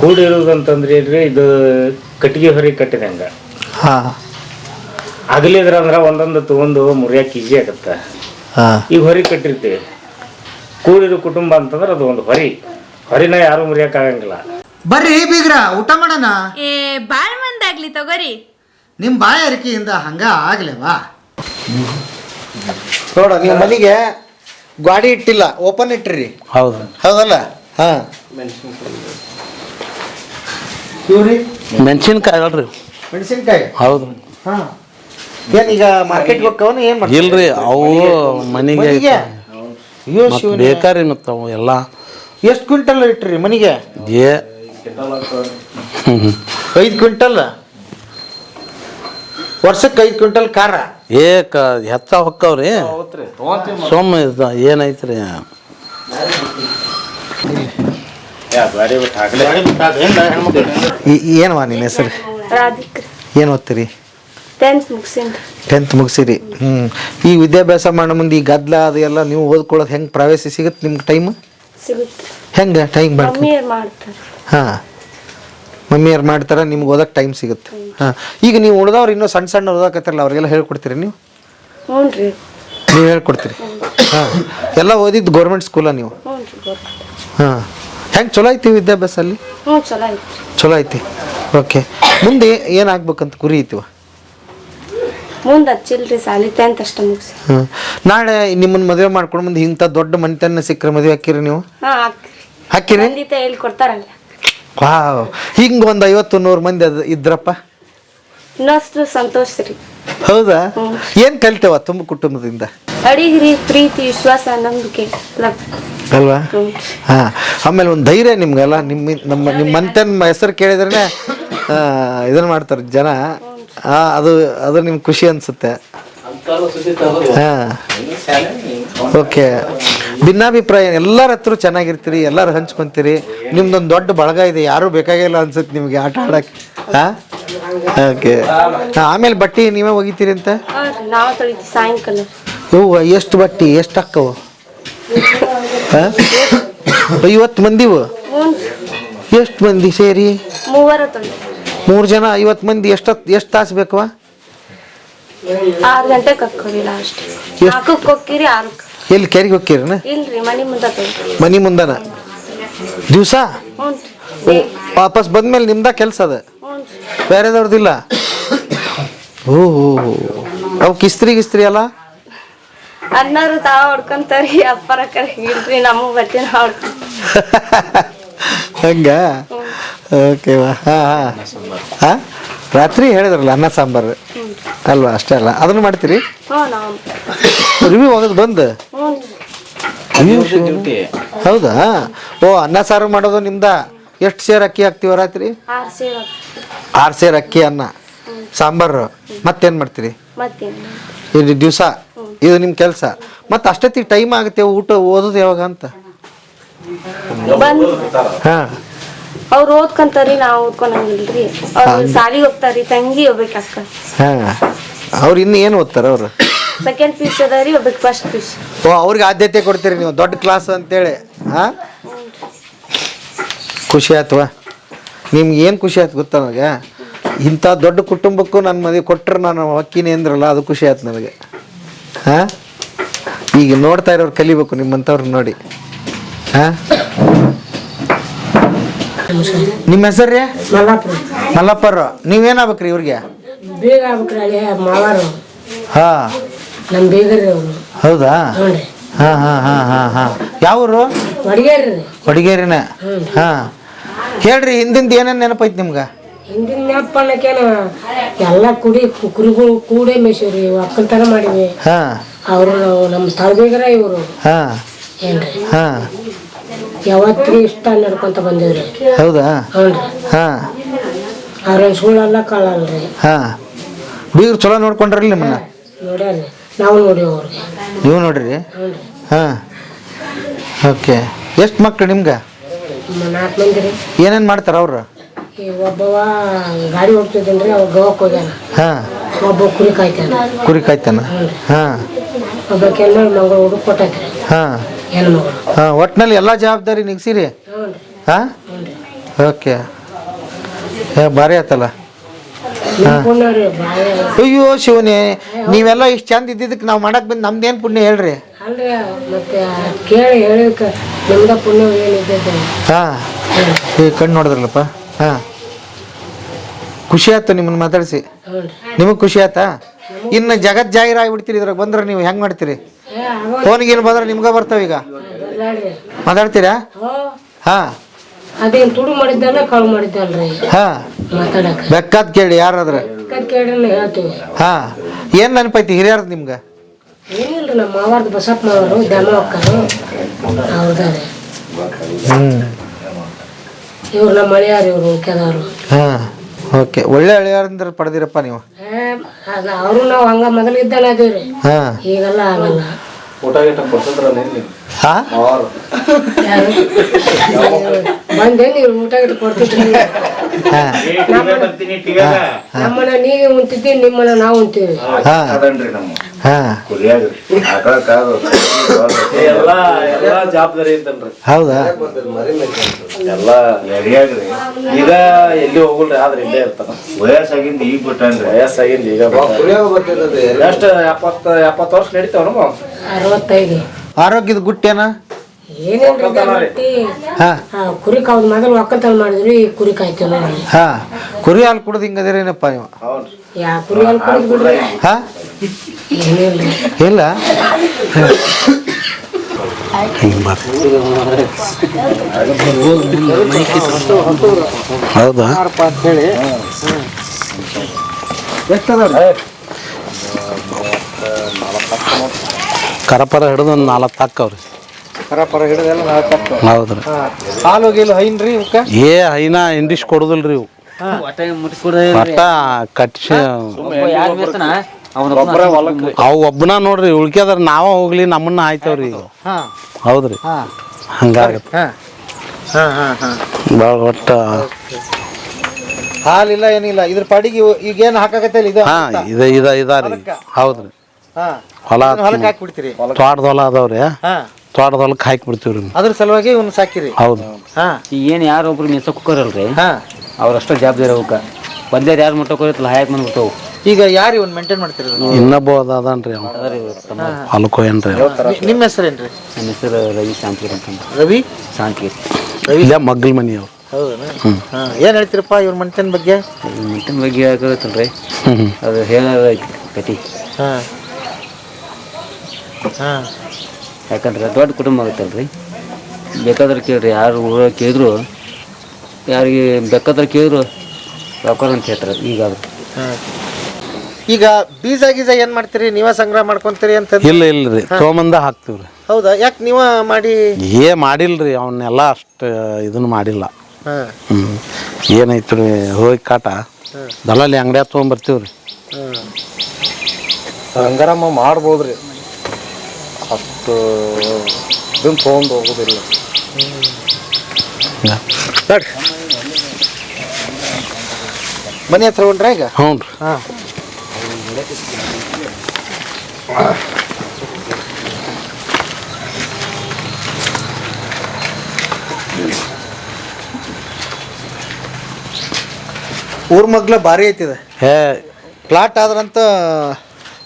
ಕೂಡಿರುವುದಂತಂದ್ರೆ ಏನ್ರಿ ಇದು ಕಟ್ಟಿಗೆ ಹೊರಿ ಕಟ್ಟಿದಂಗ ಹಾಂ. ಅಗಲಿದ್ರ ಅಂದ್ರ ಒಂದೊಂದು ತಗೊಂಡು ಮುರಿಯಕ್ಕೆ ಈಜಿ ಆಗತ್ತೆ. ಹಾಂ. ಈಗ ಹೊರಿ ಕಟ್ಟಿರ್ತೀವಿ. ಕೂಡಿರೋ ಕುಟುಂಬ ಅಂತಂದ್ರೆ ಅದು ಒಂದು ಹೊರಿ. ಹೊರಿನ ಯಾರು ಮುರಿಯಕ್ ಆಗಂಗಿಲ್ಲ. ಬರ್ರಿ ಬೀಗ್ರ ಊಟ ಮಾಡೋಣ? ಏ ಬಾಳ್ ಮಂದಾಗ್ಲಿ ತಗೋರಿ. ನಿಮ್ಮ ಬಾಯಾರಿಕೆಯಿಂದ ಹಂಗ ಆಗ್ಲೇವಾ? ನೋಡ ನೀವು ಮನೆಗೆ ಗಾಡಿ ಇಟ್ಟಿಲ್ಲ ಓಪನ್ ಇಟ್ಟಿರಿ. ಹೌದು. ಹೌದಲ್ಲ? ಹಾಂ. ಇವ್ರಿ? ಮೆಣಸಿನ್ಕಾಯಿ ಅಲ್ರಿ. ಮೆಣಸಿನ್ಕಾಯಿ? ಹೌದು. ಹಾಂ. ಈಗ ಮಾರ್ಕೆಟ್ಗೆ ಹೋಗ್ಕವನ ಏನು ಮಾಡ್ತೀವಿ? ಇಲ್ರಿ ಅವು ಮನೆಗೆ ಮನೆಗೆ ಅಯ್ಯೋ ಮತ್ತ್ ಶಿವನೇ? ಬೇಕಾರಿ ಮತ್ತು ಅವು ಎಲ್ಲ. ಎಷ್ಟು ಕ್ವಿಂಟಲ್ ಇಟ್ರಿ ಮನೆಗೆ? ಏ. ಹ್ಮ್ ಹ್ಮ್. ಐದು ಕ್ವಿಂಟಲ್? ವರ್ಷಕ್ಕೆ ಐದು ಕ್ವಿಂಟಲ್ ಖಾರ? ಏ ಕ ಹೆತ್ತ ಹೊಕ್ಕವ್ರಿ. ಸೋಮ ಇದ ಏನೈತ್ರಿ. ಏನವಾ ನಿನ್ನ ಹೆಸರು? ಏನು ಓದ್ತೀರಿ? ಟೆಂತ್ ಮುಗಿಸಿರಿ. ಹ್ಞೂ ಈ ವಿದ್ಯಾಭ್ಯಾಸ ಮಾಡೋ ಮುಂದೆ ಈ ಗದ್ದಲ ಅದು ಎಲ್ಲ ನೀವು ಓದ್ಕೊಳ್ಳೋದು ಹೆಂಗೆ ಪ್ರವೇಶ ಸಿಗುತ್ತೆ ನಿಮ್ಗೆ ಟೈಮ್ ಸಿಗುತ್ತೆ. ಹೆಂಗೆ ಟೈಮ್ ಮಾಡ್ತೀವಿ ಮಮ್ಮಿಯರ್ ಮಾಡ್ತಾರೆ. ಹಾಂ. ಮಮ್ಮಿಯವ್ರು ಮಾಡ್ತಾರೆ ನಿಮ್ಗೆ ಓದಕ್ಕೆ ಟೈಮ್ ಸಿಗುತ್ತೆ. ಹಾಂ. ಈಗ ನೀವು ಉಳ್ದವ್ರು ಇನ್ನೂ ಸಣ್ಣ ಸಣ್ಣ ಓದಕತ್ತಾರಲ್ಲ ಅವ್ರಿಗೆಲ್ಲ ಹೇಳ್ಕೊಡ್ತೀರಿ ನೀವು? ಹ್ಞೂ ರೀ ನೀವು ಹೇಳ್ಕೊಡ್ತೀರಿ. ಹಾಂ. ಎಲ್ಲ ಓದಿದ್ದು ಗೌರ್ಮೆಂಟ್ ಸ್ಕೂಲ ನೀವು? ಹಾಂ. ಹೆಂಗೆ ಚಲೋ ಐತಿ ವಿದ್ಯಾಭ್ಯಾಸ ಅಲ್ಲಿ ಹ್ಞೂ ಚಲೋ ಐತ್ರಿ. ಚಲೋ ಐತಿ? ಓಕೆ ಮುಂದೆ ಏನಾಗ್ಬೇಕಂತ ಗುರಿ ಐತಿವ ಮುಂದೆ ಹಚ್ಚಿಲ್ರಿ ಸಾಲಿ ಟೆಂತ್ ಅಷ್ಟ ಮುಗಿಸಿ. ಹ್ಞೂ ನಾಳೆ ನಿಮ್ಮನ್ನ ಮದುವೆ ಮಾಡ್ಕೊಂಡು ಮುಂದೆ ಇಂತ ದೊಡ್ಡ ಮನೆತನ ಸಿಕ್ಕರೆ ಮದುವೆ ಹಾಕಿರಿ ನೀವು? ಹಾಂ ಹಾಕ್ರಿ. ಹಾಕಿರಿ? ಖಂಡಿತ ಹೇಳಿ ಕೊಡ್ತಾರಲ್ಲ ವಾವ್. ಹಿಂಗೆ ಒಂದು ಐವತ್ತು ನೂರು ಮಂದಿ ಅದ ಇದ್ರಪ್ಪ. ಇನ್ನಷ್ಟು ಸಂತೋಷ ರೀ. ಹೌದಾ? ಏನು ಕಲಿತೇವ ತುಂಬ ಕುಟುಂಬದಿಂದ? ಅಡಿಗ್ರಿ ಪ್ರೀತಿ ವಿಶ್ವಾಸ ನಂಬಿಕೆ ಲವ್ ಅಲ್ವಾ? ಹಾ ಆಮೇಲೆ ಒಂದು ಧೈರ್ಯ ನಿಮ್ಗಲ್ಲ ನಿಮ್ಮ ನಮ್ಮ ನಿಮ್ಮ ಮಂತನ ಹೆಸರು ಕೇಳಿದ್ರೆ ಇದನ್ನ ಮಾಡ್ತಾರೆ ಜನ. ಅದು ಅದು ನಿಮ್ಗೆ ಖುಷಿ ಅನ್ಸುತ್ತೆ. ಹಾ. ಓಕೆ. ಭಿನ್ನಾಭಿಪ್ರಾಯ ಎಲ್ಲರ ಹತ್ರ ಚೆನ್ನಾಗಿರ್ತೀರಿ ಎಲ್ಲರೂ ಹಂಚ್ಕೊಂತೀರಿ ನಿಮ್ದೊಂದು ದೊಡ್ಡ ಬಳಗ ಇದೆ ಯಾರೂ ಬೇಕಾಗಿಲ್ಲ ಅನ್ಸುತ್ತೆ ನಿಮಗೆ ಆಟ ಆಡಕ್ಕೆ ಹಾ? ಓಕೆ. ಆಮೇಲೆ ಬಟ್ಟೆ ನೀವೇ ಒಗಿತೀರಿ ಅಂತ? ಸಾಯಂಕಾಲ. ಇವು ಎಷ್ಟು ಬಟ್ಟಿ ಎಷ್ಟು ಅಕ್ಕವು ಹಾ? ಐವತ್ತು ಮಂದಿವು ಎಷ್ಟು ಮಂದಿ ಸೇರಿ? ಮೂರು ಜನ ಐವತ್ತು ಮಂದಿ ಎಷ್ಟು ಎಷ್ಟು ತಾಸು ಬೇಕವ? ಆರು ಗಂಟೆಗೆ ಕಕ್ಕೋರಿ ಲಾಸ್ಟ್ ನಾಲ್ಕಕ್ಕೆ ಹೋಗ್ತೀರಿ ಆರಕ್ಕೆ. ಎಲ್ಲಿ ಕೆರೆಗೆ ಹೋಗ್ತೀರನ? ಇಲ್ರಿ ಮನೆ ಮುಂದೆ ಮನಿ ಮುಂದನ? ದಿವಸ? ವಾಪಸ್ ಬಂದ್ಮೇಲೆ ನಿಮ್ದ ಕೆಲಸ ಅದ? ಬೇರೆದವ್ರದಿಲ್ಲ? ಓ ಅವು ಕಿಸ್ತ್ರಿ ಗಿಸ್ತ್ರಿ ಅಲ್ಲ ಅಣ್ಣರು ತಾವ ಹೊಡ್ಕೊಂತಾರಿ ಅಪ್ಪರ ಕಡೆ ಇಲ್ರಿ ನಮಗ್ ಬಟ್ಟೆ ನಾವ್ ಹಂಗ? ಓಕೆ ಹಾಂ ರಾತ್ರಿ ಹೇಳಿದ್ರಲ್ಲ ಅನ್ನ ಸಾಂಬಾರು. ಅಲ್ವಾ? ಅಷ್ಟೇ ಅಲ್ಲ. ಅದನ್ನು ಮಾಡ್ತೀರಿ? ರಿವ್ಯೂ ಹೋಗೋದು ಬಂದು? ಹೌದಾ? ಓ ಅನ್ನ ಸಾರು ಮಾಡೋದು ನಿಮ್ದ? ಎಷ್ಟು ಸೇರ್ ಅಕ್ಕಿ ಹಾಕ್ತೀವ ರಾತ್ರಿ? ಆರು ಸೇರ್ ಅಕ್ಕಿ. ಅನ್ನ. ಸಾಂಬಾರು. ಮತ್ತೇನು ಮಾಡ್ತೀರಿ? ದಿವಸ? ಇದು ನಿಮ್ಮ ಕೆಲಸ. ಮತ್ತೆ ಅಷ್ಟೊತ್ತಿಗೆ ಟೈಮ್ ಆಗುತ್ತೆ ಊಟ ಓದೋದು ಯಾವಾಗ ಅಂತ? ಹಾಂ. ಅವ್ರು ಓದ್ಕೊಂತಾರಿ ನಾವು ಓದ್ಕೊಳಂಗಿಲ್ರಿ. ಅವ್ರು ಸಾಲಿಗೆ ಹೋಗ್ತಾರಿ ತಂಗಿ ಹೋಗ್ಬೇಕು ಅಕ್ಕ. ಹಾಂ. ಅವ್ರು ಇನ್ನು ಏನು ಓದ್ತಾರೆ ಅವರು? ಸೆಕೆಂಡ್ ಪೀಸ್ ಅದಾರಿ ಒಬ್ಬಕ್ಕೆ ಫಸ್ಟ್ ಪೀಸ್ ಓ ಅವ್ರಿಗೆ ಆದ್ಯತೆ ಕೊಡ್ತೀರಿ ನೀವು ದೊಡ್ಡ ಕ್ಲಾಸ್ ಅಂತೇಳಿ. ಹಾಂ? ಖುಷಿ ಆಯ್ತವಾ ನಿಮ್ಗೆ ಏನು ಖುಷಿ ಆಯ್ತು ಗೊತ್ತಾ ನನಗೆ? ಇಂಥ ದೊಡ್ಡ ಕುಟುಂಬಕ್ಕೂ ನನ್ನ ಮದುವೆ ಕೊಟ್ಟರೆ ನಾನು ಹೊಕ್ಕಿನಿ ಅಂದ್ರಲ್ಲ ಅದು ಖುಷಿ ಆಯ್ತು ನನಗೆ. ಹಾಂ? ಈಗ ನೋಡ್ತಾ ಇರೋರು ಕಲಿಬೇಕು ನಿಮ್ಮಂಥವ್ರು ನೋಡಿ. ಹಾಂ? ನಿಮ್ಮ ಹೆಸರು ರೀ? ಮಲ್ಲಪ್ಪರು. ನೀವೇನಾಗ್ಬೇಕ್ರಿ ಇವ್ರಿಗೆ? ಹಾಂ. ಹೌದಾ? ಹಾ ಹಾಂ ಹಾಂ ಹಾಂ ಹಾಂ. ಯಾವೂರು? ಹೊಡಿಗೇರಿನ ಹಾಂ. ಹೇಳ್ರಿ ಹಿಂದಿಂದ ಏನೇನು ನೆನಪೈತಿ ನಿಮ್ಗೆ? ಹಿಂದಿನ ನೆನಪು ಅನ್ನಕ್ಕೇನು ಎಲ್ಲ ಕುಡಿ ಕುಕ್ರುಗಳು ಕುರಿಗಳು ಕೂಡೇ ಮೇಸಿವ್ರಿ ಒಕ್ಕಲ್ತನ ಮಾಡಿವಿ. ಹಾಂ. ಅವರು ನಮ್ಮ ತಳಬೇಗರ ಇವರು. ಹಾಂ. ಏನ್ರಿ? ಹಾಂ. ಯಾವತ್ರಿ ಇಷ್ಟ ನಡ್ಕೊಂತ ಬಂದಿವ್ರಿ. ಹೌದಾ? ಹಾಂ. ಅವ್ರೇನು ಸುಳ್ಳಲ್ಲ ಕಳ್ಳಲ್ರಿ. ಹಾಂ. ಬೀಗ್ರು ಚಲೋ ನೋಡ್ಕೊಂಡ್ರಲ್ಲ ನಿಮ್ಮನ್ನ? ನೋಡ್ಯಾರಿ ನಾವು ನೋಡೀವಿ ಅವ್ರಿಗೆ. ನೀವು ನೋಡ್ರಿ? ಹಾಂ. ಓಕೆ. ಎಷ್ಟು ಮಕ್ಳು ನಿಮ್ಗೆ? ನಾಲ್ಕು ಮಂದಿ ರೀ ಏನೇನು ಮಾಡ್ತಾರೆ ಅವ್ರು? ಒಬ್ಬವ ಗಾಡಿ ಹೋಗ್ತಿದ್ದೇನ್ರಿ ಅವ ಗೋವಾಕ್ ಹೋಗ್ಯಾನ. ಹಾಂ. ಒಬ್ಬ ಕುರಿ ಕಾಯ್ತಾನ. ಕುರಿ ಕಾಯ್ತಾನ? ಹಾಂ. ಒಬ್ಬ ಕೆಲ್ಮ ಮಗಳು ಹುಡುಗ ಕೊಟ್ಟೈತ್ರಿ ಹಾಂ. ಹೆಣ್ಮಗಳು ಹಾಂ ಒಟ್ಟಿನಲ್ಲಿ ಎಲ್ಲ ಜವಾಬ್ದಾರಿ ನಿಗ್ಸಿರಿ? ಹ್ಞೂ ಹಾಂ? ಓಕೆ. ಏ ಭಾರಿ ಆತಲ್ಲ? ನಿಮ್ಮ ರೀ ಬಾಯ ಅಯ್ಯೋ ಶಿವನೇ ನೀವೆಲ್ಲ ಇಷ್ಟು ಚಂದ ಇದ್ದಿದ್ದಕ್ಕೆ ನಾವು ಮಾಡಕ್ ಬಂದು ನಮ್ದೇನು ಪುಣ್ಯ ಹೇಳ್ರಿ? ಅಲ್ರಿ ಮತ್ತೆ ಕೇಳಿ ಹೇಳಿಕ ನಿಮ್ದ ಪುಣ್ಯ ಹಾಂ. ಈ ಕಣ್ಣು ನೋಡಿದ್ರಲ್ಲಪ್ಪ? ಹಾಂ. ಖುಷಿ ಆಯ್ತು ನಿಮ್ಮನ್ನ ಮಾತಾಡಿಸಿ. ನಿಮಗೆ ಖುಷಿ ಆಯ್ತಾ ಇನ್ನು ಜಗತ್ ಜಾಹೀರ್ ಆಗಿಬಿಡ್ತೀರಿ ಇದ್ರಾಗ ಬಂದ್ರೆ ನೀವು ಹೆಂಗೆ ಮಾಡ್ತೀರಿ? ಫೋನಿಗೆ ಏನು ಬಂದ್ರೆ ನಿಮ್ಗೆ ಬರ್ತಾವ ಈಗ? ಮಾತಾಡ್ತೀರಾ? ಹೋ. ಅದೇನು ತುಡು ಮಾಡಿದ್ದಲ್ಲ ಕಾಳು ಮಾಡಿದ್ದಲ್ರಿ. ಹಾಂ. ಮಾತಾಡಕ. ಬೆಕ್ಕಾದ್ ಕೇಳಿ ಯಾರಾದ್ರೆ? ಕೇಳ್ರಿ ಹೇಳ್ತೀವಿ. ಹಾಂ. ಏನು ನೆನಪೈತಿ ಹಿರಿಯರ್ದು ನಿಮ್ಗೆ? ಏನಿಲ್ರಿ ನಮ್ಮ ಮಾವಾರ್ದು ಬಸಪ್ಪ ಮಾವರು ದಮ್ಮ ಅಕ್ಕರು ಅವ್ರದಾರೆ ಹ್ಞೂ ಇವ್ರು ನಮ್ಮ ಮಳೆಯಾರ ಇವರು ಮುಖ್ಯದವ್ರು ಹಾಂ ಓಕೆ. ಒಳ್ಳೆ ಹಳೆಯರಿಂದ ಪಡೆದಿರಪ್ಪ ನೀವು. ಅವರು ನಾವು ಹಂಗ ಮೊದಲಿದ್ದಾನೆ ಅದೀವ್ರಿ ಹಾಂ. ಈಗೆಲ್ಲ ಆಗಲ್ಲ. ಹಾಂ? ಬಂದೆ ನೀವು ಊಟ ಗಿಟ ಕೊಡ್ತಿದ್ರಿ. ಹಾಂ. ನಮ್ಮನ್ನ ನೀವೇ ನಿಮ್ಮನ್ನ ನಾವು ಉಂತೀವಿ ಹಾಂ ಎಲ್ಲ ಎಲ್ಲ ಜವಾಬ್ದಾರಿ ಹೌದಾ? ಎಲ್ಲ ಈಗ ಎಲ್ಲಿ ಹೋಗಲ್ರಿ? ಆದ್ರೆ ಇಲ್ಲೇ ಇರ್ತಾನ ವಯಸ್ಸಾಗಿಂದ ಈಗ ಬಿಟ್ಟನ್ರಿ. ವಯಸ್ಸಾಗಿಂದ ಈಗ ಎಷ್ಟು ಎಪ್ಪತ್ತ ಎಪ್ಪತ್ತು ವರ್ಷ ನಡೀತಾವ ನಮ್ಮ ಅರವತ್ತೈದು. ಆರೋಗ್ಯದ ಗುಟ್ಟೇನ ಕುರಿ ಕಾವ್ದು ಮೊದಲು ಒಕ್ಕಲ್ತನ ಮಾಡಿದ್ವಿ ಈಗ ಕುರಿ ಕಾಯ್ತೀವಿ ಹಾಂ. ಕುರಿ ಹಾಲು ಕುಡ್ದು ಹಿಂಗದಿರೇನಪ್ಪ ನೀವು ಹಾಂ? ಇಲ್ಲ ಹೌದಾ? ಕರಪರ ಹಿಡಿದು ಒಂದು ನಾಲ್ಕು ಹಾಕವ್ರಿ ಪರ ಪರ ಹಿಡಿದೆಲ್ಲ ನಾಲ್ಕು ಹೌದ್ರಿ. ಹಾಲು ಗೀಲು ಹೈನ್ರಿ ಇವಕ್ಕೆ? ಏ ಹೈನ ಇಂಡಿಶ್ ಕೊಡುದಿಲ್ರಿ ಇವು. ಕಟ್ಸಿ ಅವು ಒಬ್ಬನ ನೋಡ್ರಿ ಉಳ್ಕ್ಯದ್ರ ನಾವ ಹೋಗ್ಲಿ ನಮ್ಮನ್ನ ಆಯ್ತವ್ರಿ. ಹೌದ್ರಿ. ಹಂಗಾಗ ಹಂಗಾಗತ್ತೆ. ಭಾಳ ಒಟ್ಟ ಹಾಲಿಲ್ಲ ಏನಿಲ್ಲ ಇದ್ರ ಪಾಡಿಗೆ ಈಗ ಏನ್ ಹಾಕಾಕತ್ತಲ್ಲ ಇದು ಹಾ ಇದ ಇದ ಇದಾರಿ. ಹೌದ್ರಿ. ಹಾಂ. ಹೊಲ ಹೊಲಕ್ಕೆ ಹಾಕ್ಬಿಡ್ತೀರಿ. ತೋಟದ ಹೊಲ ಅದಾವ್ರಿ. ಹಾಂ ತೋಟದ ಹೊಲಕ್ಕೆ ಹಾಕಿ ಬಿಡ್ತೀವ್ರಿ ಅದ್ರ ಸಲುವಾಗಿ ಇವ್ನ ಸಾಕಿರಿ. ಹೌದು. ಹಾ. ಏನು ಯಾರು ಒಬ್ರು ಮೆಸಕ್ ಕುಕ್ಕರಲ್ರಿ? ಹಾಂ. ಅವ್ರಷ್ಟ ಜವಾಬ್ದಾರಿ ಅವಕ್ಕೆ ಒಂದೇ ಯಾರು ಮಟ್ಟ ಹೋಗಿರ್ತಲ್ಲ ಹಾಯಕ್ ಬಂದ್ಬಿಡ್ತಾವು ಈಗ ಯಾರು ಇವನ್ ಮೇಂಟೈನ್ ಮಾಡ್ತಿರೋದು? ಇನ್ನೊಬ್ಬ ಅದ ಅದನ್ರಿ ಅವ ಹೊಲಕ್ಕೆ ನಿಮ್ಮ ಅವ. ನಿ- ನಿಮ್ಮ ಹೆಸರೇನ್ರಿ? ನನ್ನ ಹೆಸರು ರವಿ ಶಾಂತಿ ಅಂತ ರವಿ? ಶಾಂತಿರ್ ರವಿ? ಮಗ್ಗಲ್ ಮನಿ ಅವ್ರು. ಹೌದಾ ಹೇಳ್ತಿರಪ್ಪ ಏನು ಹೇಳ್ತೀರಪ್ಪ ಇವ್ರ ಮಂಟನ್ ಬಗ್ಗೆ? ಮಂಟನ್ ಬಗ್ಗೆ ಹೇಳ್ಕೊಳ್ತಲ್ರಿ ಹ್ಮ್ ಅದು ಹೇಳೋದು ಕಟ್ಟಿ ಕತಿ ಹಾಂ. ಹಾಂ. ಯಾಕಂದ್ರೆ ದೊಡ್ಡ ಕುಟುಂಬ ಆಗುತ್ತಲ್ರಿ. ಬೇಕಾದ್ರೆ ಕೇಳ್ರಿ ಯಾರು ಊರಾಗ ಕೇಳಿದ್ರು ಯಾರಿಗೆ ಬೇಕಾದ್ರೆ ಕೇಳಿದ್ರು ಸಾವುಕಾರ ಅಂತ ಹೇಳ್ತಾರೆ ಈಗ ಅದು. ಈಗ ಬೀಜ ಗೀಜ ಏನು ಮಾಡ್ತೀರಿ? ನೀವೇ ಸಂಗ್ರಹ ಮಾಡ್ಕೊಂತೀರಿ ಅಂತ ಇಲ್ಲ ಇಲ್ರಿ ತೊಗೊಂಬಂದ ಹಾಕ್ತಿವ್ರಿ. ಹೌದಾ? ಯಾಕೆ ನೀವ ಮಾಡಿ? ಏ ಮಾಡಿಲ್ರಿ ಅವನ್ನೆಲ್ಲ ಅಷ್ಟು ಇದನ್ನ ಮಾಡಿಲ್ಲ. ಹ್ಮ್. ಏನೈತ್ರಿ ಹೋಗಿ ಕಾಟ. ದಲ್ಲಾಳಿ ಅಂಗಡಿಯಾಗ ತೊಗೊಂಬರ್ತೀವ್ರಿ. ಸಂಗ್ರಹ ಸಂಗ್ರಾಮ ಮಾಡ್ಬೋದ್ರಿ. ಅಷ್ಟು ಇದನ್ನ ತೊಗೊಂಡು ಹೋಗೋದಿಲ್ಲ ನೋಡ್ರಿ ಮನೆ ಹತ್ರ ಹೊಂಟ್ರ ಈಗ? ಹ್ಞೂ ರೀ. ಹಾಂ. ಊರ್ ಮಗ್ಲ ಭಾರಿ ಐತಿದೆ. ಹೇ. ಪ್ಲಾಟ್ ಆದ್ರಂತ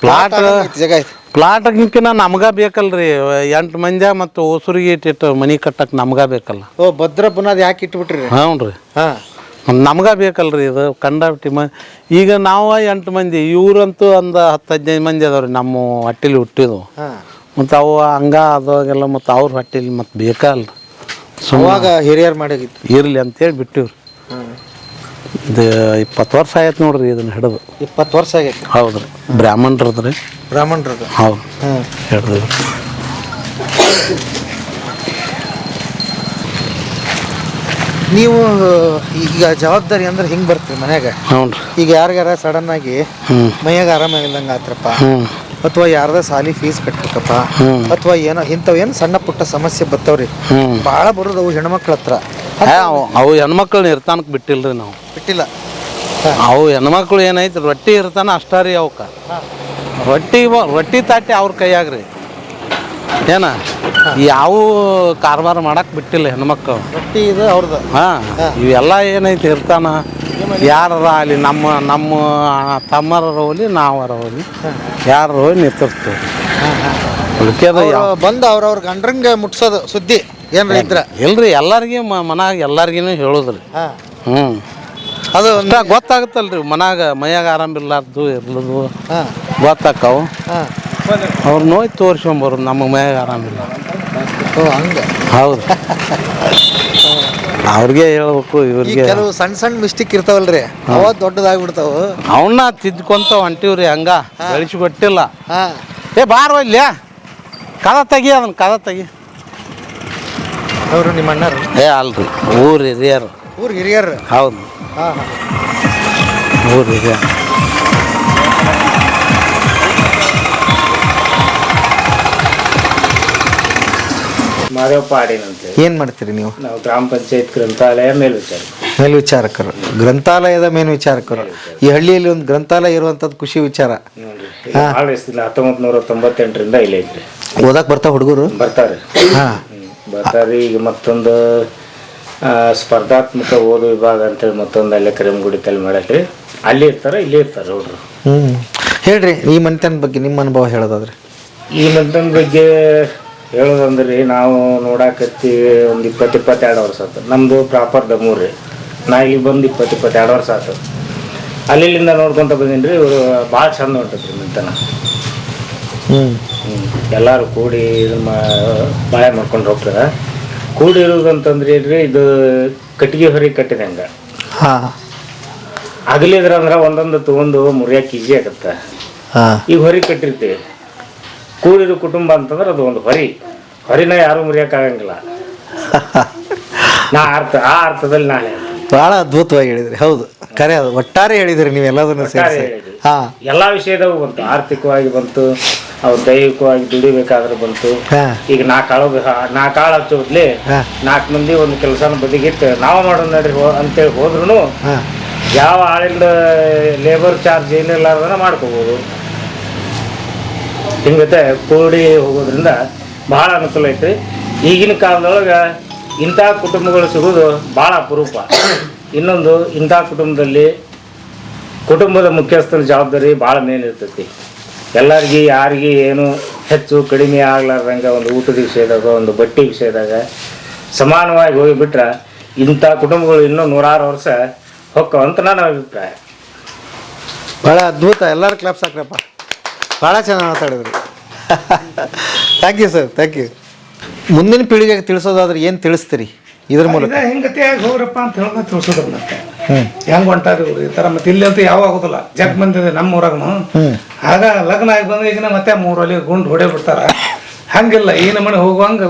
ಪ್ಲಾಟ್ ಜಾಗ ಐತಿ. ಪ್ಲಾಟ್ಗಿಂಕಿನ ನಮ್ಗ ಬೇಕಲ್ರಿ. ಎಂಟು ಮಂದಿ ಮತ್ತು ಓಸರಿಗೆ ಇಟ್ಟಿಟ್ಟು ಮನಿ ಕಟ್ಟಕ್ಕೆ ನಮ್ಗ ಬೇಕಲ್ಲ. ಓ ಭದ್ರ ಬುನಾದಿ ಯಾಕೆ ಇಟ್ಬಿಟ್ರಿ? ಹ್ಞೂ ರೀ ಹಾಂ. ನಮ್ಗ ಬೇಕಲ್ರಿ ಇದು ಕಂಡಾಬಿಟ್ಟಿ ಮ ಈಗ ನಾವು ಎಂಟು ಮಂದಿ ಇವ್ರಂತೂ ಒಂದು ಹತ್ತು ಹದಿನೈದು ಮಂದಿ ಅದಾವ್ರಿ ನಮ್ಮ ಹಟ್ಟಿಲಿ ಹುಟ್ಟಿದ್ವು ಮತ್ತು ಅವು ಹಂಗ ಅದಾಗೆಲ್ಲ ಮತ್ತು ಅವ್ರ ಹಟ್ಟಿಲಿ ಮತ್ತು ಬೇಕಲ್ಲ ಅವಾಗ ಹಿರಿಯರ್ ಮಾಡಿಗಿತ್ತು ಇರಲಿ ಅಂತೇಳಿ ಬಿಟ್ಟಿವ್ರಿ. ಇದು ಇಪ್ಪತ್ತು ವರ್ಷ ಆಯ್ತು ನೋಡ್ರಿ ಇದನ್ನ ಹಿಡಿದು. ಇಪ್ಪತ್ತು ವರ್ಷ ಆಗೈತಿ. ಹೌದ್ರಿ. ಬ್ರಾಹ್ಮಣರದ್ರಿ. ಬ್ರಾಹ್ಮಣರದು. ಹೌದು. ನೀವು ಈಗ ಜವಾಬ್ದಾರಿ ಅಂದ್ರೆ ಹಿಂಗೆ ಬರ್ತೀರಿ ಮನ್ಯಾಗ? ಹ್ಞೂ ರೀ ಈಗ ಯಾರಿಗಾರ ಸಡನ್ ಆಗಿ ಹ್ಞೂ ಮೈಯಾಗ ಆರಾಮಾಗಿಲ್ದಂಗೆ ಆತ್ರಪ್ಪ? ಹ್ಞೂ ಅಥವಾ ಯಾರ್ದ ಸಾಲಿ ಫೀಸ್ ಕಟ್ಬೇಕಪ್ಪ? ಹ್ಮ್. ಅಥವಾ ಏನೋ ಇಂಥವು ಏನು ಸಣ್ಣ ಪುಟ್ಟ ಸಮಸ್ಯೆ ಬರ್ತಾವ್ರಿ ಹ್ಞೂ ಭಾಳ ಬರೋದು ಅವು ಹೆಣ್ಮಕ್ಳ ಹತ್ರ. ಅವು- ಅವು ಹೆಣ್ಮಕ್ಳು ಇರ್ತಾನಕ್ಕೆ ಬಿಟ್ಟಿಲ್ರಿ ನಾವು. ಬಿಟ್ಟಿಲ್ಲ. ಅವು ಹೆಣ್ಮಕ್ಳು ಏನೈತಿ ರೊಟ್ಟಿ ಇರ್ತಾನ ಅಷ್ಟಾರಿ ರೀ ಅವಕ್ಕೆ. ರೊಟ್ಟಿ ಬ- ರೊಟ್ಟಿ ತಾಟಿ ಅವ್ರ ಕೈಯಾಗ್ರಿ. ಏನ? ಯಾವ ಕಾರ್ಬಾರ ಮಾಡಕ್ ಬಿಟ್ಟಿಲ್ಲ ಹೆಣ್ಮಕ್ಳು. ರೊಟ್ಟಿ ಇದು ಅವ್ರದ್ದು ಹಾ ಇವೆಲ್ಲ ಏನೈತಿ ಇರ್ತಾನ? ಯಾರ ಅಲ್ಲಿ ನಮ್ಮ ನಮ್ಮ ತಮ್ಮರ ಹೋಗ್ಲಿ ನಾವರ ಹೋಲಿ ಯಾರ ಹೋಗಿ ನಿಂತಿರ್ತೀವಿ. ಬಂದು ಅವ್ರವ್ರ ಗಂಡ್ರಂಗೆ ಮುಟ್ಸೋದು ಸುದ್ದಿ ಏನ್ರಿ ಇದ್ರ. ಇಲ್ರಿ ಎಲ್ಲರಿಗೂ ಮನಾಗ ಎಲ್ಲರಿಗೂ ಹೇಳೋದ್ರಿ. ಹ್ಞೂ ಅದು ಗೊತ್ತಾಗುತ್ತಲ್ರಿ ಮನಾಗ ಮೈಯಾಗ ಆರಾಮಿಲ್ಲಾರ್ದು ಇರ್ಲದು. ಹಾಂ. ಗೊತ್ತಾಕ್ಕವು ಹಾಂ. ಅವ್ರು ನೋಯ್ ತೋರಿಸ್ಕೊಂಬರು ನಮ್ಮ ಮ್ಯಾಗ ಆರಾಮಿಲ್ಲ. ಓ ಹಂಗೆ. ಹೌದು. ಅವ್ರಿಗೆ ಹೇಳ್ಬೇಕು ಈ ಇವ್ರಿಗೆ. ಕೆಲವು ಸಣ್ಣ ಸಣ್ಣ ಮಿಸ್ಟೇಕ್ ಇರ್ತಾವಲ್ರಿ. ಅವ ದೊಡ್ಡದಾಗ್ಬಿಡ್ತಾವ. ಅವನ್ನ ತಿದ್ಕೊಂತ ಹೊಂಟಿವ್ರಿ ಹಂಗ. ಬೆಳೆಸಿಕೊಟ್ಟಿಲ್ಲ. ಹಾಂ. ಏ ಬಾರ ಇಲ್ಯ? ಕದ ತೆಗಿ ಅದನ್ನ ಕದ ತೆಗಿ. ಅವರು ನಿಮ್ಮ ಅಣ್ಣರು? ಏ ಅಲ್ರಿ. ಊರ್ ಹಿರಿಯರು. ಊರ್ ಹಿರಿಯರು? ಹೌದು. ಹಾಂ ಹಾಂ. ಊರ್ ಹಿರಿಯರು. ಆಡಿನಂತೆ ಏನು ಮಾಡ್ತೀರಿ ನೀವು? ನಾವು ಗ್ರಾಮ ಪಂಚಾಯತ್ ಗ್ರಂಥಾಲಯ ಮೇಲ್ವಿಚಾರ ಮೇಲ್ವಿಚಾರಕರು. ಗ್ರಂಥಾಲಯದ ಮೇಲ್ವಿಚಾರಕರು. ಈ ಹಳ್ಳಿಯಲ್ಲಿ ಒಂದು ಗ್ರಂಥಾಲಯ ಇರುವಂಥದ್ದು ಖುಷಿ ವಿಚಾರ. ಭಾಳ ಹತ್ತೊಂಬತ್ತು ನೂರ ತೊಂಬತ್ತೆಂಟರಿಂದ ಇಲ್ಲೇ ಐತ್ರಿ ಓದಕ್ಕೆ ಬರ್ತಾ ಹುಡುಗರು? ಬರ್ತಾರೆ. ಹಾಂ. ಬರ್ತಾರೆ. ಈಗ ಮತ್ತೊಂದು ಆ, ಸ್ಪರ್ಧಾತ್ಮಕ ಓದು ವಿಭಾಗ ಅಂತೇಳಿ ಮತ್ತೊಂದು ಅಲ್ಲೇ ಕರಿಮಗುಡಿ ತಲೆ ಮಾಡಕ್ರಿ ಅಲ್ಲಿ ಇರ್ತಾರೆ ಇಲ್ಲಿ ಇರ್ತಾರೆ ಹುಡ್ರು. ಹ್ಞೂ ಹೇಳ್ರಿ ಈ ಮನೆತನ ಬಗ್ಗೆ ನಿಮ್ಮ ಅನುಭವ ಹೇಳೋದಾದ್ರೆ. ಈ ಮನೆತನ ಬಗ್ಗೆ ಹೇಳೋದಂದ್ರೆ ನಾವು ನೋಡಾಕತ್ತೀವಿ ಒಂದು ಇಪ್ಪತ್ತು ಇಪ್ಪತ್ತೆರಡು ವರ್ಷ ಆಯ್ತು ನಮ್ಮದು ಪ್ರಾಪರ್ ದಮೂರು ರೀ. ನಾ ಇಲ್ಲಿ ಬಂದು ಇಪ್ಪತ್ತು ಇಪ್ಪತ್ತೆರಡು ವರ್ಷ ಆಯ್ತು ಅಲ್ಲಿಂದ ನೋಡ್ಕೊಂತ ಬಂದೀನಿ ರೀ ಇವರು ಭಾಳ ಚಂದ ಹೊಂಟೈತ್ರಿ ಮಿಂತನ. ಹ್ಞೂ ಎಲ್ಲರೂ ಕೂಡಿ ಇದನ್ನ ಮಾ- ಬಾಳೆ ಮಾಡ್ಕೊಂಡು ಹೋಗ್ತಾರೆ. ಕೂಡಿ ಇರೋದು ಅಂತಂದ್ರೆ ಏನ್ರಿ ಇದು ಕಟ್ಟಿಗೆ ಹೊರಗೆ ಕಟ್ಟಿದಂಗೆ ಹಾಂ. ಅಗಲಿದ್ರ ಅಂದ್ರೆ ಒಂದೊಂದು ತಗೊಂಡು ಮುರಿಯಕ್ಕೆ ಈಜಿ ಆಗತ್ತೆ. ಈಗ ಹೊರಗೆ ಕಟ್ಟಿರ್ತೀವಿ. ಕೂಡಿರೋ ಕುಟುಂಬ ಅಂತಂದ್ರೆ ಅದು ಒಂದು ಹೊರಿ. ಹೊರಿನ ಯಾರು ಮುರಿಯೋಕ್ಕಾಗಂಗಿಲ್ಲ. ನಾ ಅರ್ಥ ಆ ಅರ್ಥದಲ್ಲಿ ನಾಳೆ ಬಹಳ ಭಾಳ ಅದ್ಭುತವಾಗಿ ಹೇಳಿದ್ರಿ. ಹೌದು. ಕರೆ ಅದು ಒಟ್ಟಾರೆ ಹೇಳಿದ್ರಿ ನೀವು ಎಲ್ಲದನ್ನು ಸೇರಿಸಿ. ಹಾಂ. ಎಲ್ಲ ವಿಷಯದಾಗೂ ಬಂತು. ಆರ್ಥಿಕವಾಗಿ ಬಂತು ಅವ್ರು ದೈಹಿಕವಾಗಿ ದುಡಿಬೇಕಾದ್ರೆ ಬಂತು. ಈಗ ನಾ ಕಾಳು ನಾ ಕಾಳು ಹಚ್ಚೋದ್ಲಿ. ನಾಲ್ಕು ಮಂದಿ ಒಂದು ಕೆಲಸನ ಬದಿಗಿಟ್ಟು ನಾವು ಮಾಡೋಣ ನಡ್ರಿ ಅಂತೇಳಿ ಹೋದ್ರು ಯಾವ ಆಳಿಂದ ಲೇಬರ್ ಚಾರ್ಜ್ ಏನಿಲ್ಲಾರ್ದನ ಮಾಡ್ಕೋಬೋದು. ಹಿಂಗತೆ, ಕೂಡಿ ಹೋಗೋದ್ರಿಂದ ಭಾಳ ಅನುಕೂಲ ಐತ್ರಿ. ಈಗಿನ ಕಾಲದೊಳಗ ಇಂಥ ಕುಟುಂಬಗಳು ಸಿಗೋದು ಭಾಳ ಅಪರೂಪ. ಇನ್ನೊಂದು, ಇಂಥ ಕುಟುಂಬದಲ್ಲಿ ಕುಟುಂಬದ ಮುಖ್ಯಸ್ಥನ ಜವಾಬ್ದಾರಿ ಭಾಳ ಮೇನ್ ಇರ್ತೈತಿ. ಎಲ್ಲರಿಗೆ, ಯಾರಿಗೆ ಏನು ಹೆಚ್ಚು ಕಡಿಮೆ ಆಗ್ಲಾರ್ದಂಗೆ ಒಂದು ಊಟದ ವಿಷಯದಾಗ, ಒಂದು ಬಟ್ಟೆ ವಿಷಯದಾಗ ಸಮಾನವಾಗಿ ಹೋಗಿಬಿಟ್ರೆ ಇಂಥ ಕುಟುಂಬಗಳು ಇನ್ನೂ ನೂರಾರು ವರ್ಷ ಹೊಕ್ಕವಂತ ನನ್ನ ಅಭಿಪ್ರಾಯ. ಭಾಳ ಅದ್ಭುತ. ಎಲ್ಲರೂ ಕ್ಲಾಪ್ಸ್ ಹಾಕ್ರಪ್ಪ ಭಾಳ ಚೆನ್ನಾಗಿ ಮಾತಾಡಿದ್ರಿ. Thank you sir thank you ಮುಂದಿನ ಪೀಳಿಗೆಗೆ ತಿಳಿಸೋದಾದ್ರೆ ಏನು ತಿಳಿಸ್ತೀರಿ? ಇದ್ರ ಮೂಲಕ. ಹೆಂಗತಿ ಹಿಂಗತಿಯಾಗಿ ಹೋಗ್ರಪ್ಪ ಅಂತ ಹೇಳೋದ ತಿಳಿಸೋದ್ರ ಹೆಂಗ್ ಹೊಂಟಾರಿ ಇವ್ರು? ಈ ತರ ಮತ್ತೆ ಇಲ್ಲಿ ಅಂತ ಯಾವ ಆಗುದಿಲ್ಲ ಜಗ್ ಬಂದಿದೆ ನಮ್ಮ ಊರಾಗನು. ಆಗ ಲಗ್ನ ಆಗಿ ಬಂದ ಈಗಿನ ಮತ್ತೆ ಮೂರಲ್ಲಿ ಗುಂಡು ಹೊಡೆ ಬಿಡ್ತಾರ. ಹಂಗಿಲ್ಲ ಈ ಮನೆ ಹೋಗುವಂಗ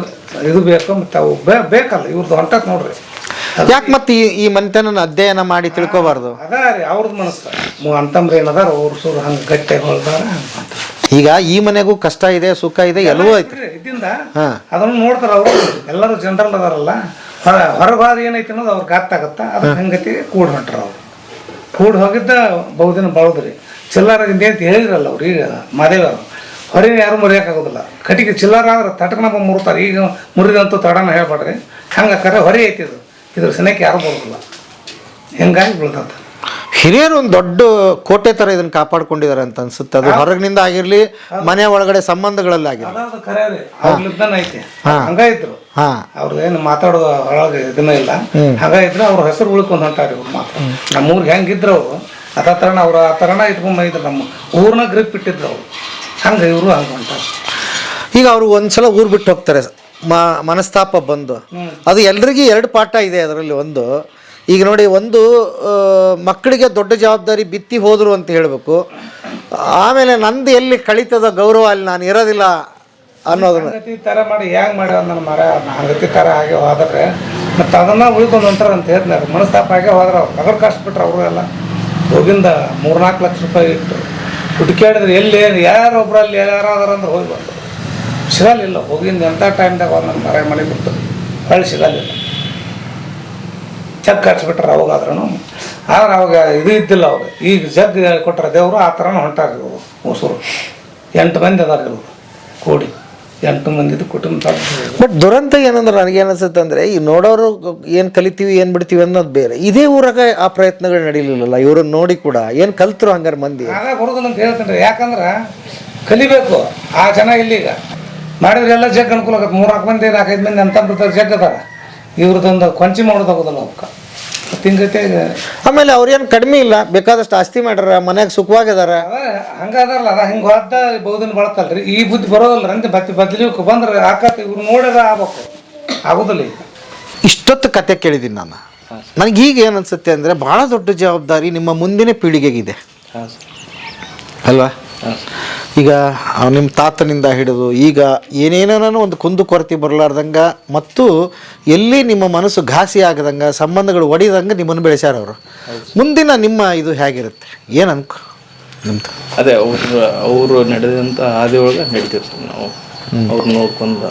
ಇದು ಬೇಕು ಮತ್ತೆ ಅವು ಬೇಕಲ್ಲ ಇವ್ರದ್ದು ಹೊಂಟತ್ ನೋಡ್ರಿ. ಯಾಕೆ ಮತ್ತೆ ಈ ಈ ಅಧ್ಯಯನ ಮಾಡಿ ತಿಳ್ಕೊಬಾರ್ದು? ಅದ ರೀ ಅವ್ರದ್ದು ಮನಸ್ಸು. ಮು ಅಂತಂಬ್ರಿ ಏನದಾರ ಅವ್ರ ಸುರು ಹಂಗೆ ಗಟ್ಟಿಯಾಗಿ ಹೊಳ್ದಾರ ಈಗ ಈ ಮನೆಗೂ ಕಷ್ಟ ಇದೆ ಸುಖ ಇದೆ ಎಲ್ಲವೂ ಐತೆ ಇದ್ದಿಂದ ಹಾಂ. ಅದನ್ನು ನೋಡ್ತಾರ ಅವರು. ಎಲ್ಲರೂ ಜನರಲ್ ಅದಾರಲ್ಲ. ಹೊರ ಹೊರಗಾದ ಏನೈತಿ ಅನ್ನೋದು ಅವ್ರಿಗೆ ಗೊತ್ತಾಗತ್ತ ಅದ್ರ ಹಂಗತಿ ಕೂಡ್ ಹೊಂಟ್ರ ಅವ್ರು. ಕೂಡ್ ಹೋಗಿದ್ದ ಬಹುದಿನ ಬಳದ್ರಿ. ಚಿಲ್ಲರಾಗಿದ್ದೆ ಅಂತ ಹೇಳಿದ್ರಲ್ಲ ಅವ್ರು ಈಗ ಮಾದೇವರು. ಹೊರಗೆ ಯಾರು ಮುರಿಯೋಕ್ಕಾಗೋದಿಲ್ಲ. ಕಟಿಗೆ ಚಿಲ್ಲರ ಆದ್ರೆ ತಟಕನ ಬಂದು ಮುರ್ತಾರೆ. ಈಗ ಮುರಿದಂತೂ ತಡನ ಹೇಳ್ಬೇಡ್ರಿ. ಹಂಗೆ ಕರೆ ಹೊರೆ ಐತಿ ಇದು. ಇದ್ರ ಸನಕ್ಕೆ ಯಾರು ಬರೋದಿಲ್ಲ. ಹಿಂಗಾಗಿ ಬೀಳ್ತಂತ ಹಿರಿಯರು ಒಂದು ದೊಡ್ಡ ಕೋಟೆ ಥರ ಇದನ್ನ ಕಾಪಾಡ್ಕೊಂಡಿದ್ದಾರೆ ಅಂತ ಅನ್ಸುತ್ತೆ. ಅದು ಹೊರಗಿನಿಂದ ಆಗಿರ್ಲಿ ಮನೆ ಒಳಗಡೆ ಸಂಬಂಧಗಳಲ್ಲಿ ಆಗಿರ್ಲಿ. ಹಂಗಾಯ್ತು ಖರೆ ರೀ ಅವ್ರಲ್ಲಿದ್ದಾನ ಐತಿ. ಹಂಗ ಇದ್ರು ಹಾಂ. ಅವ್ರದ್ದು ಏನು ಮಾತಾಡೋದು ಒಳಗೆ ಇದನ್ನ ಇಲ್ಲ. ಹಂಗಾಯ್ತು ಇದ್ರೆ ಅವ್ರ ಹೆಸರು ಉಳ್ಕೊಂಡ್ ಹೊಂಟಾರಿ ಇವ್ರು ಮಾತ್ರ. ನಮ್ಮ ಊರಿಗೆ ಹೆಂಗಿದ್ರು ಅವರು ಅದ ತರನ ಅವ್ರು ಆ ತರನ ಇಟ್ಕೊಂಡ್ ನಮ್ಮ ಊರ್ನ ಗ್ರಿಪ್ ಇಟ್ಟಿದ್ರು ಅವ್ರು. ಹಂಗ ಇವರು ಹಂಗ ಹೊಂಟಾರ. ಈಗ ಅವರು ಒಂದ್ಸಲ ಊರು ಬಿಟ್ಟು ಹೋಗ್ತಾರೆ. ಮ ಮನಸ್ತಾಪ ಬಂದು. ಅದು ಎಲ್ರಿಗೂ ಎರಡು ಪಾಠ ಇದೆ ಅದರಲ್ಲಿ ಒಂದು. ಈಗ ನೋಡಿ ಒಂದು ಮಕ್ಕಳಿಗೆ ದೊಡ್ಡ ಜವಾಬ್ದಾರಿ ಬಿತ್ತಿ ಹೋದರು ಅಂತ ಹೇಳಬೇಕು. ಆಮೇಲೆ ನಂದು ಎಲ್ಲಿ ಕಳಿತದ ಗೌರವ ಅಲ್ಲಿ ನಾನು ಇರೋದಿಲ್ಲ ಅನ್ನೋದನ್ನು. ಥರ ಮಾಡಿ ಹ್ಯಾಂಗೆ ಮಾಡಿ ನನ್ನ ಮರ? ಗತಿ ಥರ ಹಾಗೆ ಹೋದ್ರೆ ಮತ್ತು ಅದನ್ನು ಉಳ್ಕೊಂಡು ಅಂತಾರೆ ಅಂತ ಹೇಳ್ತಾರೆ ಮನಸ್ತಾಪ ಹಾಗೆ ಹೋದ್ರೆ ಅವ್ರು ಅದ್ರ ಕಷ್ಟ ಬಿಟ್ರು ಅವರು ಎಲ್ಲ. ಹೋಗಿಂದ ಮೂರ್ನಾಲ್ಕು ಲಕ್ಷ ರೂಪಾಯಿ ಇಟ್ಟು. ಹುಡುಕಾಡಿದ್ರೆ ಎಲ್ಲಿ ಯಾರೊಬ್ಬರಲ್ಲಿ ಯಾರು ಅದರ ಹೋಗಿ ಸಿಗಲಿಲ್ಲ ಹೋಗಿಂದ ಎಂಥ ಟೈಮ್ದಾಗ ಒಂದೊಂದು ಮರ ಮಳೆ ಬಿಟ್ಟು ಹೊಳ್ಳಿ ಸಿಗಲಿಲ್ಲ ಚೆಕ್ ಹಚ್ಬಿಟ್ರೆ ಅವಾಗಾದ್ರೂ ಆದ್ರೆ ಅವಾಗ ಇದು ಇದ್ದಿಲ್ಲ ಅವಾಗ. ಈಗ ಜಗ್ ಕೊಟ್ಟರೆ ದೇವರು ಆ ಥರನೂ ಹೊಂಟಾರ ಇವರು ಹೊಸರು. ಎಂಟು ಮಂದಿ ಅದಾರ ಇವರು ಕೂಡಿ. ಎಂಟು ಮಂದಿದು ಕುಟುಂಬ ಬಟ್ ದುರಂತ ಏನಂದ್ರೆ ನನಗೆ ಅನಿಸುತ್ತೆ ಅಂದರೆ ಈ ನೋಡೋರು ಏನು ಕಲಿತೀವಿ ಏನು ಬಿಡ್ತೀವಿ ಅನ್ನೋದು ಬೇರೆ. ಇದೇ ಊರಾಗ ಆ ಪ್ರಯತ್ನಗಳು ನಡೀಲಿಲ್ಲಲ್ಲ ಇವ್ರನ್ನ ನೋಡಿ ಕೂಡ. ಏನು ಕಲ್ತರು ಹಂಗಾರೆ ಮಂದಿ? ಆಗ ಬರೋದಿಲ್ಲ ಅಂತ ಹೇಳ್ತೀನಿ ಯಾಕಂದ್ರೆ ಕಲಿಬೇಕು. ಆ ಜನ ಇಲ್ಲೀಗ. ಮಾಡಿದ್ರೆ ಎಲ್ಲ ಜಗ್ ಅನುಕೂಲ ಆಗತ್ತೆ. ಮೂರ್ನಾಲ್ಕು ಮಂದಿ ನಾಲ್ಕೈದು ಮಂದಿ ಅಂತ ಬರ್ತಾರೆ ಜಗ್ ಅದಾರ. ಇವ್ರದ್ದೊಂದು ಕೊಂಚಿ ಮಾಡೋದಾಗೋದಲ್ಲ ಅವಕ್ಕೆ ತಿಂಗತೆ ಆಮೇಲೆ ಅವ್ರೇನು ಕಡಿಮೆ ಇಲ್ಲ ಬೇಕಾದಷ್ಟು ಆಸ್ತಿ ಮಾಡ್ಯಾರ ಮನ್ಯಾಗ ಸುಖವಾಗಿದಾರ. ಹಂಗಾದಾರಲ್ಲ ಅದ ಹಿಂಗೆ ಹೋದ ಬಹುದಿನ ಬಳತಲ್ರಿ. ಈ ಬುದ್ಧಿ ಬರೋದಲ್ಲ ಅಂತ ಬತ್ತಿ ಬದ್ಲಿಕ್ಕೆ ಬಂದ್ರೆ ಆಕತ್ ಇವ್ರು ನೋಡಿದ್ರೆ ಆಗ್ಬೇಕು. ಆಗೋದಿಲ್ಲ ಈಗ. ಇಷ್ಟೊತ್ತು ಕತೆ ಕೇಳಿದ್ದೀನಿ ನಾನು. ನನಗೆ ಈಗ ಏನು ಅನಿಸುತ್ತೆ ಅಂದರೆ ಭಾಳ ದೊಡ್ಡ ಜವಾಬ್ದಾರಿ ನಿಮ್ಮ ಮುಂದಿನ ಪೀಳಿಗೆಗಿದೆ. ಅಲ್ವಾ? ಈಗ ನಿಮ್ಮ ತಾತನಿಂದ ಹಿಡಿದು ಈಗ ಏನೇನೋ ಒಂದು ಕುಂದು ಕೊರತೆ ಬರಲಾರ್ದಂಗ ಮತ್ತು ಎಲ್ಲಿ ನಿಮ್ಮ ಮನಸ್ಸು ಘಾಸಿ ಆಗದಂಗೆ ಸಂಬಂಧಗಳು ಒಡಿದಂಗೆ ನಿಮ್ಮನ್ನು ಬೆಳೆಸ್ಯಾರ ಅವರು ಮುಂದಿನ ನಿಮ್ಮ ಇದು ಹೇಗಿರುತ್ತೆ? ಏನು ಅನ್ಕೊ ನಿಮ್ದು? ಅದೇ ಅವ್ರ ಅವರು ನಡೆದಂಥ ಹಾದಿ ಒಳಗೆ ನಡಿತೀವಿ ಸರ್ ನಾವು ಅವ್ರು ನೋಡ್ಕೊಂಡು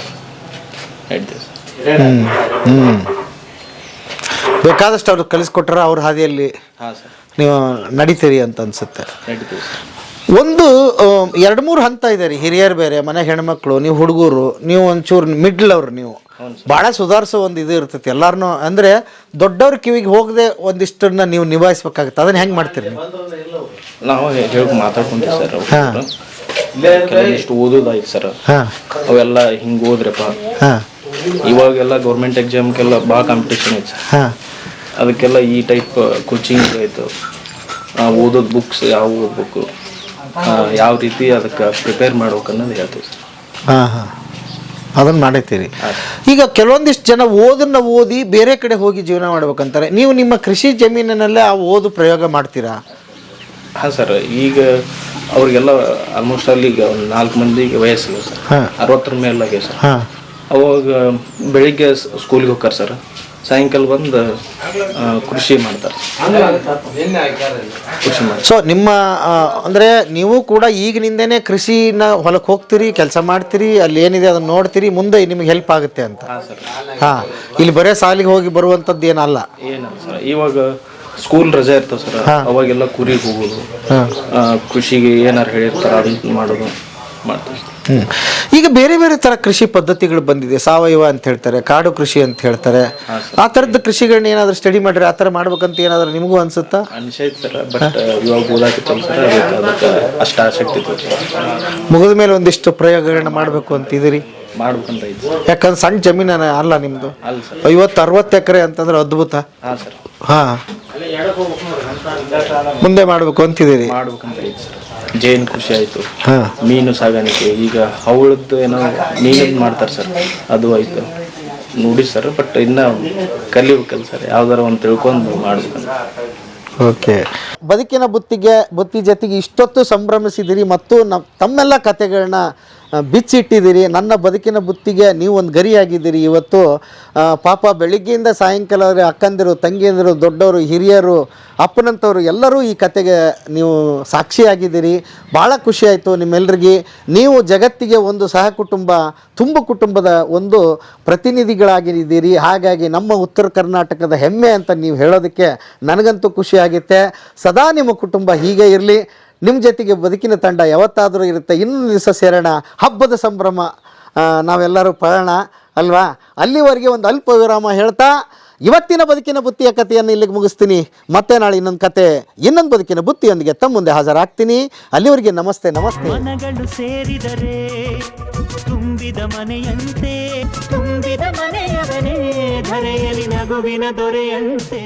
ನಡಿತೀವಿ ಸರ್ ಹ್ಞೂ ಬೇಕಾದಷ್ಟು ಅವ್ರು ಕಲಿಸ್ಕೊಟ್ರೆ ಅವ್ರ ಹಾದಿಯಲ್ಲಿ ಹಾಂ ಸರ್. ನೀವು ನಡಿತೀರಿ ಅಂತ ಅನ್ಸುತ್ತೆ. ನಡಿತೀವಿ ಸರ್. ಒಂದು ಎರಡು ಮೂರು ಹಂತ ಇದೆ ರೀ. ಹಿರಿಯರು ಬೇರೆ ಮನೆ ಹೆಣ್ಮಕ್ಳು ನೀವು ಹುಡುಗರು ನೀವು ಒಂಚೂರು ಮಿಡ್ಲ್ ಅವ್ರು ನೀವು. ಭಾಳ ಸುಧಾರಿಸೋ ಒಂದು ಇದು ಇರ್ತೈತಿ. ಎಲ್ಲಾರನು ಅಂದರೆ ದೊಡ್ಡವ್ರ ಕಿವಿಗೆ ಹೋಗದೆ ಒಂದಿಷ್ಟನ್ನ ನೀವು ನಿಭಾಯಿಸ್ಬೇಕಾಗತ್ತೆ. ಅದನ್ನ ಹೆಂಗೆ ಮಾಡ್ತೀರಿ ನೀವು? ಹೇಳಿ ಮಾತಾಡ್ಕೊಂತೀವಿ ಸರ್ ಕೆಲವೊಂದಿಷ್ಟು ಓದೋದಾಯ್ತು ಸರ್. ಅವೆಲ್ಲ ಹಿಂಗೆ ಓದ್ರಪ್ಪ. ಹಾಂ. ಇವಾಗೆಲ್ಲ ಗೌರ್ಮೆಂಟ್ ಎಕ್ಸಾಮ್ಗೆಲ್ಲ ಭಾಳ ಕಾಂಪಿಟೇಷನ್ ಐತೆ ಸರ್. ಹಾಂ. ಅದಕ್ಕೆಲ್ಲ ಈ ಟೈಪ್ ಕೋಚಿಂಗ್ ಆಯಿತು. ಓದೋದು ಬುಕ್ಸ್ ಯಾವ ಓದ್ಬೇಕು? ಯಾವ ರೀತಿ ಅದಕ್ಕೆ ಪ್ರಿಪೇರ್ ಮಾಡ್ಬೇಕು ಅನ್ನೋದು ಹೇಳ್ತೀವಿ ಸರ್. ಹಾಂ ಹಾಂ. ಅದನ್ನು ಮಾಡಿರ್ತೀರಿ ಈಗ ಕೆಲವೊಂದಿಷ್ಟು ಜನ ಓದನ್ನ ಓದಿ ಬೇರೆ ಕಡೆ ಹೋಗಿ ಜೀವನ ಮಾಡ್ಬೇಕಂತಾರೆ. ನೀವು ನಿಮ್ಮ ಕೃಷಿ ಜಮೀನಿನಲ್ಲೇ ಆ ಓದು ಪ್ರಯೋಗ ಮಾಡ್ತೀರಾ? ಹಾಂ ಸರ್. ಈಗ ಅವ್ರಿಗೆಲ್ಲ ಆಲ್ಮೋಸ್ಟ್ ಅಲ್ಲಿ ಈಗ ಒಂದು ನಾಲ್ಕು ಮಂದಿಗೆ ವಯಸ್ಸಿಗೆ ಸರ್. ಅರವತ್ತರ ಮೇಲಾಗೆ ಸರ್. ಹಾಂ. ಅವಾಗ ಬೆಳಿಗ್ಗೆ ಸ್ಕೂಲಿಗೆ ಹೋಗ್ತಾರೆ ಸರ್. ಸಾಯಂಕಾಲ ಬಂದು ಕೃಷಿ ಮಾಡ್ತಾರೆ. ಕೃಷಿ ಸೊ ನಿಮ್ಮ ಅಂದರೆ ನೀವು ಕೂಡ ಈಗಿನಿಂದನೇ ಕೃಷಿನ ಹೊಲಕ್ಕೆ ಹೋಗ್ತೀರಿ ಕೆಲಸ ಮಾಡ್ತೀರಿ ಅಲ್ಲಿ ಏನಿದೆ ಅದನ್ನು ನೋಡ್ತೀರಿ ಮುಂದೆ ನಿಮಗೆ ಹೆಲ್ಪ್ ಆಗುತ್ತೆ ಅಂತ. ಹಾಂ ಇಲ್ಲಿ ಬರೇ ಸಾಲಿಗೆ ಹೋಗಿ ಬರುವಂಥದ್ದು ಏನಲ್ಲ. ಏನಲ್ಲ ಸರ್. ಇವಾಗ ಸ್ಕೂಲ್ ರಜೆ ಇರ್ತವೆ ಸರ್. ಅವಾಗೆಲ್ಲ ಕುರಿಗೆ ಹೋಗೋದು ಕೃಷಿಗೆ ಏನಾರು ಹೇಳಿರ್ತಾರೆ ಅದನ್ನ ಮಾಡೋದು ಮಾಡ್ತೀವಿ. ಈಗ ಬೇರೆ ಬೇರೆ ತರ ಕೃಷಿ ಪದ್ಧತಿಗಳು ಬಂದಿದೆ. ಸಾವಯವ ಅಂತ ಹೇಳ್ತಾರೆ ಕಾಡು ಕೃಷಿ ಅಂತ ಹೇಳ್ತಾರೆ. ಆ ಥರದ ಕೃಷಿಗಳನ್ನ ಏನಾದ್ರೂ ಸ್ಟಡಿ ಮಾಡ್ರಿ ಆ ಥರ ಮಾಡ್ಬೇಕಂತ ಏನಾದರೂ ನಿಮಗೂ ಅನ್ಸುತ್ತಾ? ಅಷ್ಟು ಆಸಕ್ತಿ ಮುಗಿದ ಮೇಲೆ ಒಂದಿಷ್ಟು ಪ್ರಯೋಗಗಳನ್ನ ಮಾಡಬೇಕು ಅಂತ ಇದೀರಿ ಯಾಕಂದ್ರೆ ಸಣ್ಣ ಜಮೀನ ಅಲ್ಲ ನಿಮ್ಮದು ಐವತ್ತು ಅರವತ್ತು ಎಕರೆ ಅಂತಂದ್ರೆ ಅದ್ಭುತ. ಹಾಂ. ಮುಂದೆ ಮಾಡಬೇಕು ಅಂತಿದ್ದೀರಿ. ಮಾಡ್ಬೇಕಂತ ಐತೆ ಸರ್. ಜೇನು ಕೃಷಿ ಆಯಿತು. ಹಾ. ಮೀನು ಸಾಗಾಣಿಕೆ. ಈಗ ಅವಳದ್ದು ಏನೋ ಮೀನದ್ದು ಮಾಡ್ತಾರೆ ಸರ್. ಅದು ಆಯಿತು. ನೋಡಿ ಸರ್ ಬಟ್ ಇನ್ನ ಕಲಿಬೇಕಲ್ಲ ಸರ್. ಯಾವ್ದಾರ ಒಂದು ತಿಳ್ಕೊಂಡು ಮಾಡ್ಬೇಕಂತ. ಓಕೆ. ಬದುಕಿನ ಬುತ್ತಿಗೆ ಬುತ್ತಿ ಜೊತೆಗೆ ಇಷ್ಟೊತ್ತು ಸಂಭ್ರಮಿಸಿದಿರಿ ಮತ್ತು ನಮ್ಮ ತಮ್ಮೆಲ್ಲ ಕತೆಗಳನ್ನ ಬಿಚ್ಚಿಟ್ಟಿದ್ದೀರಿ. ನನ್ನ ಬದುಕಿನ ಬುತ್ತಿಗೆ ನೀವು ಒಂದು ಗರಿಯಾಗಿದ್ದೀರಿ. ಇವತ್ತು ಪಾಪ ಬೆಳಿಗ್ಗೆಯಿಂದ ಸಾಯಂಕಾಲವರೆಗೆ ಅಕ್ಕಂದಿರು, ತಂಗಿಯಂದಿರು, ದೊಡ್ಡವರು, ಹಿರಿಯರು ಅಪ್ಪನಂಥವ್ರು ಎಲ್ಲರೂ ಈ ಕತೆಗೆ ನೀವು ಸಾಕ್ಷಿಯಾಗಿದ್ದೀರಿ. ಭಾಳ ಖುಷಿಯಾಯಿತು ನಿಮ್ಮೆಲ್ಲರಿಗೆ ನೀವು ಜಗತ್ತಿಗೆ ಒಂದು ಸಹ ಕುಟುಂಬ ತುಂಬ ಕುಟುಂಬದ ಒಂದು ಪ್ರತಿನಿಧಿಗಳಾಗಿದ್ದೀರಿ. ಹಾಗಾಗಿ ನಮ್ಮ ಉತ್ತರ ಕರ್ನಾಟಕದ ಹೆಮ್ಮೆ ಅಂತ ನೀವು ಹೇಳೋದಕ್ಕೆ ನನಗಂತೂ ಖುಷಿ ಆಗುತ್ತೆ. ಸದಾ ನಿಮ್ಮ ಕುಟುಂಬ ಹೀಗೆ ಇರಲಿ. ನಿಮ್ಮ ಜೊತೆಗೆ ಬದುಕಿನ ತಂಡ ಯಾವತ್ತಾದರೂ ಇರುತ್ತೆ. ಇನ್ನೊಂದು ದಿವಸ ಸೇರೋಣ. ಹಬ್ಬದ ಸಂಭ್ರಮ ನಾವೆಲ್ಲರೂ ಪಡೋಣ ಅಲ್ವಾ? ಅಲ್ಲಿವರೆಗೆ ಒಂದು ಅಲ್ಪ ವಿರಾಮ ಹೇಳ್ತಾ, ಇವತ್ತಿನ ಬದುಕಿನ ಬುತ್ತಿಯ ಕಥೆಯನ್ನು ಇಲ್ಲಿಗೆ ಮುಗಿಸ್ತೀನಿ. ಮತ್ತೆ ನಾಳೆ ಇನ್ನೊಂದು ಕತೆ ಇನ್ನೊಂದು ಬದುಕಿನ ಬುತ್ತಿಯೊಂದಿಗೆ ತಮ್ಮ ಮುಂದೆ ಹಾಜರಾಗ್ತೀನಿ. ಅಲ್ಲಿವರೆಗೆ ನಮಸ್ತೆ ನಮಸ್ತೆ. ಮನಗಳು ಸೇರಿದರೆ ತುಂಬಿದ ಮನೆಯಂತೆ, ತುಂಬಿದ ಮನೆಯವನೇ ಧರೆಯಲಿ ನಗುವಿನ ದೊರೆಯಂತೆ.